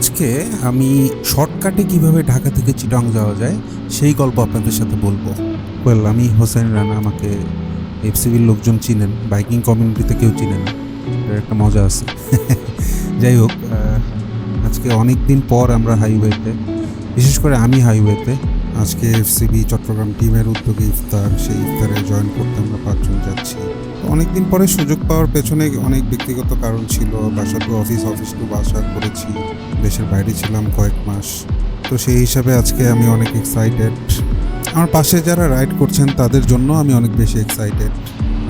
আজকে আমি শর্টকাটে কীভাবে ঢাকা থেকে চিটং যাওয়া যায়, সেই গল্প আপনাদের সাথে বলব। ওয়েল আমি হোসেন রানা, আমাকে এফসিবির লোকজন চিনেন, বাইকিং কমিউনিটিতে কেউ চিনে না। একটা মজা আছে। যাই হোক আজকে অনেক দিন পর আমরা হাইওয়েতে, বিশেষ করে আমি হাইওয়েতে, আজকে এফসিবি চট্টগ্রাম টিমের উদ্যোগে ইফতার, সেই ইফতারে জয়েন করতে আমরা পাঁচজন যাচ্ছি। অনেক দিন পরে সুযোগ পাওয়ার পেছনে অনেক ব্যক্তিগত কারণ ছিল। বাসা টু অফিস অফিস টু বাসা করেছি, দেশের বাইরে ছিলাম কয়েক মাস। তো সেই হিসাবে আজকে আমি অনেক এক্সাইটেড আমার পাশে যারা রাইড করছেন, তাদের জন্য আমি অনেক বেশি এক্সাইটেড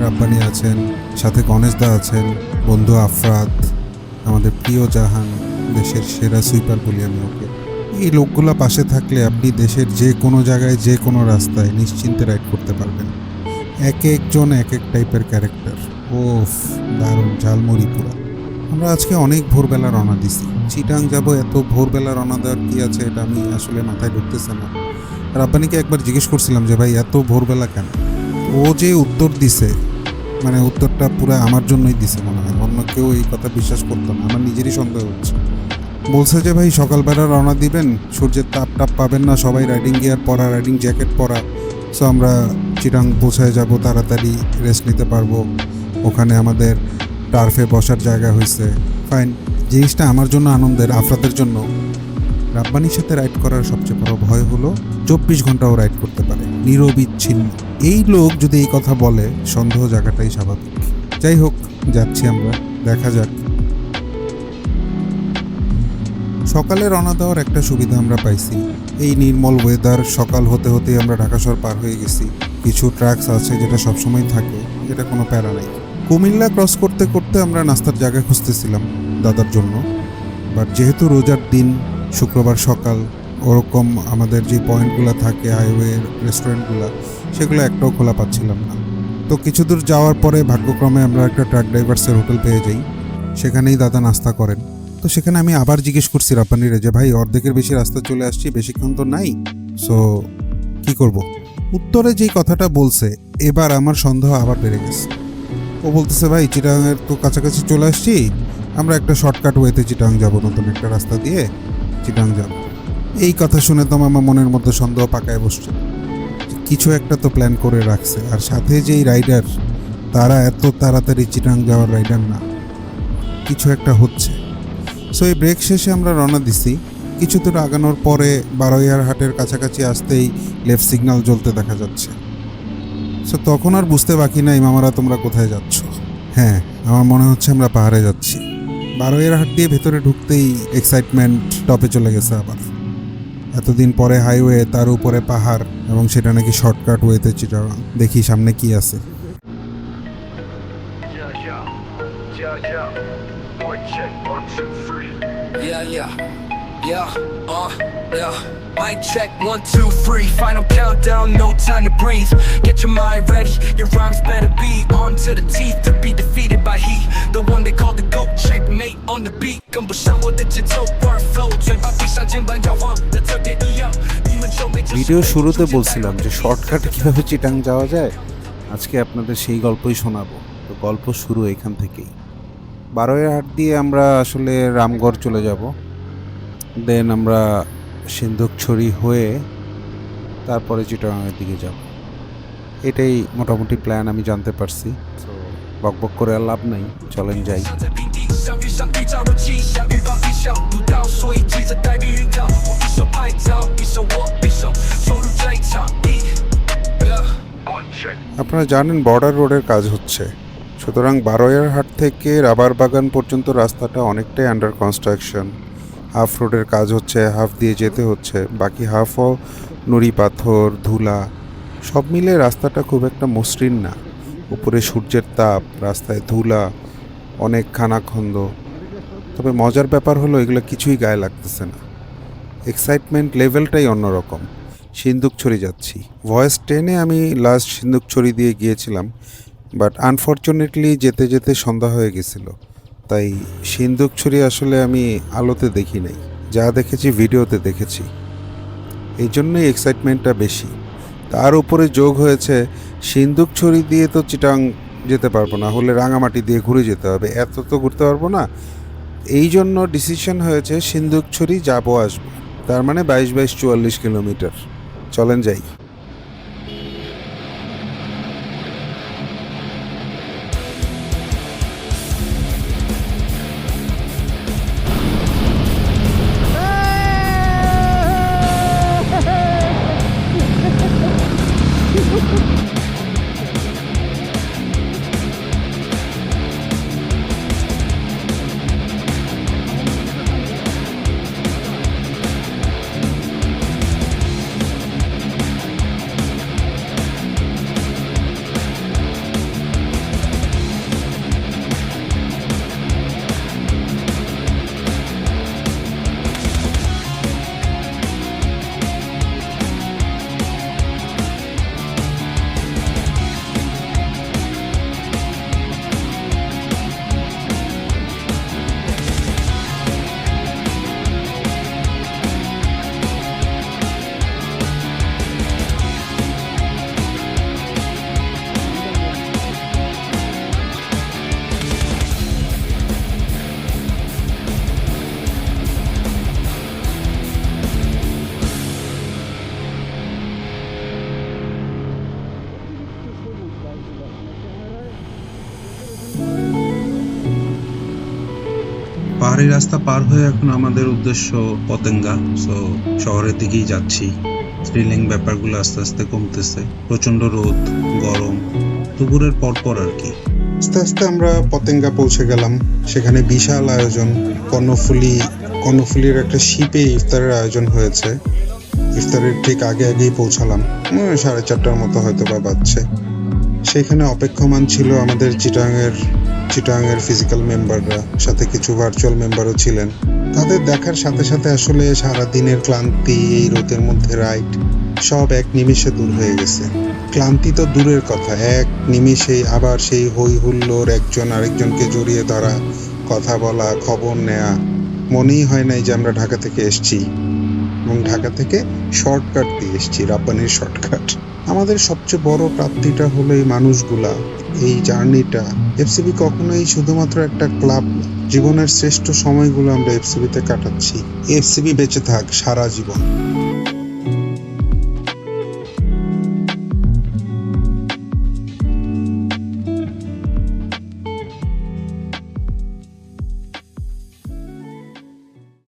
রাব্বানি আছেন, সাথে গণেশদা আছেন, বন্ধু আফরাত আমাদের প্রিয় জাহান, দেশের সেরা সুইপার বলি আমি ওকে। এই লোকগুলো পাশে থাকলে আপনি দেশের যে কোনো জায়গায়, যে কোনো রাস্তায় নিশ্চিন্তে রাইড করতে পারবেন। এক একজন এক এক টাইপের ক্যারেক্টার। ওফ দারুণ, ঝালমুড়ি পুরা। আমরা আজকে অনেক ভোরবেলা রওনা দিছি। চিটাং যাব, এত ভোরবেলা রওনা দেওয়ার কি আছে এটা আমি আসলে মাথায় ঢুকতেছে না। রাব্বানিকে একবার জিজ্ঞেস করছিলাম যে, ভাই, এত ভোরবেলা কেন? ও যে উত্তর দিছে মানে উত্তরটা পুরো আমার জন্যই দিছে মনে হয়। অন্য কেউ এই কথা বিশ্বাস করতো না। আমার নিজেরই সন্দেহ হচ্ছে। বলছে যে, ভাই, সকালবেলা রওনা দিবেন, সূর্যের তাপ টাপ পাবেন না সবাই রাইডিং গিয়ার পরা রাইডিং জ্যাকেট পরা। সো আমরা চিরাং পৌঁছায় যাব, তাড়াতাড়ি রেস্ট নিতে পারব। ওখানে আমাদের টার্ফে বসার জায়গা হয়েছে। ফাইন জিনিসটা আমার জন্য আনন্দের আফরাদের জন্য। রাব্বানির সাথে রাইড করার সবচেয়ে বড় ভয় হলো, চব্বিশ ঘন্টাও রাইড করতে পারে। নিরবিচ্ছিন্ন। এই লোক যদি এই কথা বলে, সন্দেহ জায়গাটাই স্বাভাবিক। যাই হোক, যাচ্ছি আমরা, দেখা যাক। সকালে রওনা দেওয়ার একটা সুবিধা আমরা পাইছি। এই নির্মল ওয়েদার সকাল হতে হতেই আমরা ঢাকা শহর পার হয়ে গেছি। কিছু ট্র্যাকস আছে যেটা সবসময় থাকে, এটা কোনো প্যারা নাই। কুমিল্লা ক্রস করতে করতে আমরা নাস্তার জায়গা খুঁজতেছিলাম দাদার জন্য। বাট যেহেতু রোজার দিন, শুক্রবার সকাল, ওরকম আমাদের যে পয়েন্টগুলো থাকে হাইওয়ে রেস্টুরেন্টগুলো সেগুলো একটাও খোলা পাচ্ছিলাম না। তো কিছু দূর যাওয়ার পরে ভাগ্যক্রমে আমরা একটা ট্রাক ড্রাইভার্সের হোটেল পেয়ে যাই। সেখানেই দাদা নাস্তা করেন। তো সেখানে আমি আবার জিজ্ঞেস করছি রাপানিরে যে, ভাই, অর্ধেকের বেশি রাস্তা চলে আসছি, বেশিক্ষণ তো নাই। সো কি করব? উত্তরে যেই কথাটা বলছে, এবার আমার সন্দেহ আবার বেড়ে গেছে। ও বলতেছে, ভাই, চিটাংয়ের তো কাছাকাছি চলে আসছি, আমরা একটা শর্টকাট ওয়েতে চিটাং যাব, নতুন একটা রাস্তা দিয়ে চিটাং যাব। এই কথা শুনে তো আমার মনের মধ্যে সন্দেহ পাকায় বসছে। কিছু একটা তো প্ল্যান করে রাখছে, আর সাথে যেই রাইডার তারা এত তাড়াতাড়ি চিটাং যাওয়ার রাইডার না। কিছু একটা হচ্ছে। সো এই ব্রেক শেষে আমরা রওনা দিছি। কিছু দূর আগানোর পরে বারোয়ার হাটের কাছাকাছি আসতেই লেফট সিগন্যাল জ্বলতে দেখা যাচ্ছে। সো তখন আর বুঝতে বাকি নাই মামারা তোমরা কোথায় যাচ্ছ? হ্যাঁ আমার মনে হচ্ছে আমরা পাহাড়ে যাচ্ছি। বারোয়ের হাট দিয়ে ভেতরে ঢুকতেই এক্সাইটমেন্ট টপে চলে গেছে আবার। এতদিন পরে হাইওয়ে তার উপরে পাহাড় এবং সেটা নাকি শর্টকাট ওয়েতে চিটা দেখি সামনে কি আছে। Yeah, yeah. Boy, check. Yeah, yeah, yeah, uh, yeah. Mic check, one, two, three. Final countdown, no time to breathe. Get your mind ready, your rhymes better be on to the teeth to be defeated by he. The one they call the goat, checkmate on the beat. 跟不上我的节奏，word flow，嘴巴闭上，键盘摇晃的特别一样。你们就没这 video শুরুতে বলছিলাম যে শর্টকাটে কিভাবে চিটাং যাওয়া যায় আজকে আপনাদের সেই গল্পই শোনাবো তো গল্প শুরু এখান থেকেই বারোয়ারহাট দিয়ে আমরা আসলে রামগড় চলে যাব। দেন আমরা সিন্ধুকছড়ি হয়ে তারপরে চিটাগাঙের দিকে যাব। এটাই মোটামুটি প্ল্যান আমি জানতে পারছি। বক বক করে আর লাভ নাই, চলেন যাই। আপনারা জানেন বর্ডার রোডের কাজ হচ্ছে। সুতরাং বারোয়ার হাট থেকে রাবার বাগান পর্যন্ত রাস্তাটা অনেকটাই আন্ডার কনস্ট্রাকশন হাফ রোডের কাজ হচ্ছে হাফ দিয়ে যেতে হচ্ছে। বাকি হাফও নুড়ি পাথর, ধুলা, সব মিলে রাস্তাটা খুব একটা মসৃণ না। উপরে সূর্যের তাপ, রাস্তায় ধুলা, অনেক খানাখন্দ। তবে মজার ব্যাপার হলো এগুলো কিছুই গায়ে লাগতেছে না। এক্সাইটমেন্ট লেভেলটাই অন্যরকম। সিন্দুকছড়ি যাচ্ছি। ভয়েস টেনে আমি লাস্ট সিন্দুকছড়ি দিয়ে গিয়েছিলাম। বাট আনফর্চুনেটলি যেতে যেতে সন্ধ্যা হয়ে গেছিল। তাই সিন্দুকছড়ি আসলে আমি আলোতে দেখি নাই। যা দেখেছি ভিডিওতে দেখেছি। এই জন্যই এক্সাইটমেন্টটা বেশি। তার উপরে যোগ হয়েছে সিন্দুকছড়ি দিয়ে তো চিটাং যেতে পারব না, হলে রাঙামাটি দিয়ে ঘুরে যেতে হবে। এত তো ঘুরতে পারব না। এই জন্য ডিসিশন হয়েছে সিন্দুকছড়ি যাব আসব। তার মানে বাইশ বাইশ চুয়াল্লিশ কিলোমিটার। চলেন যাই। পাহাড়ি রাস্তা পার হয়ে এখন আমাদের উদ্দেশ্য পতেঙ্গা। সো শহরের দিকেই যাচ্ছি। থ্রিলিং ব্যাপারগুলো আস্তে আস্তে কমতেছে। প্রচণ্ড রোদ, গরম, দুপুরের পর পর আর কি। আস্তে আস্তে আমরা পতেঙ্গা পৌঁছে গেলাম। সেখানে বিশাল আয়োজন। কর্ণফুলি, কর্ণফুলির একটা শিপে ইফতারের আয়োজন হয়েছে। ইফতারের ঠিক আগে আগেই পৌঁছালাম। সাড়ে চারটার মতো হয়তো বা বাজছে। সেখানে অপেক্ষমান ছিল আমাদের চিটাংয়ের চিটাংয়ের ফিজিক্যাল মেম্বাররা সাথে কিছু ভার্চুয়াল মেম্বারও ছিলেন। তাদের দেখার সাথে সাথে আসলে সারা দিনের ক্লান্তি, এই রোদের মধ্যে রাইড সব এক নিমিষে দূর হয়ে গেছে। ক্লান্তি তো দূরের কথা, এক নিমিষেই আবার সেই হই হুল্লোর একজন আরেকজনকে জড়িয়ে ধরা, কথা বলা, খবর নেয়া, মনেই হয় নাই যে আমরা ঢাকা থেকে এসেছি। এবং ঢাকা থেকে শর্টকাট দিয়ে এসেছি, রাব্বানির শর্টকাট। আমাদের সবচেয়ে বড় প্রাপ্তিটা হলো এই মানুষগুলা, এই জার্নিটা। এফসিবি কখনোই শুধুমাত্র একটা ক্লাব জীবনের শ্রেষ্ঠ সময়গুলো আমরা এফসিবিতে কাটাচ্ছি। এফসিবি বেঁচে থাক সারা জীবন।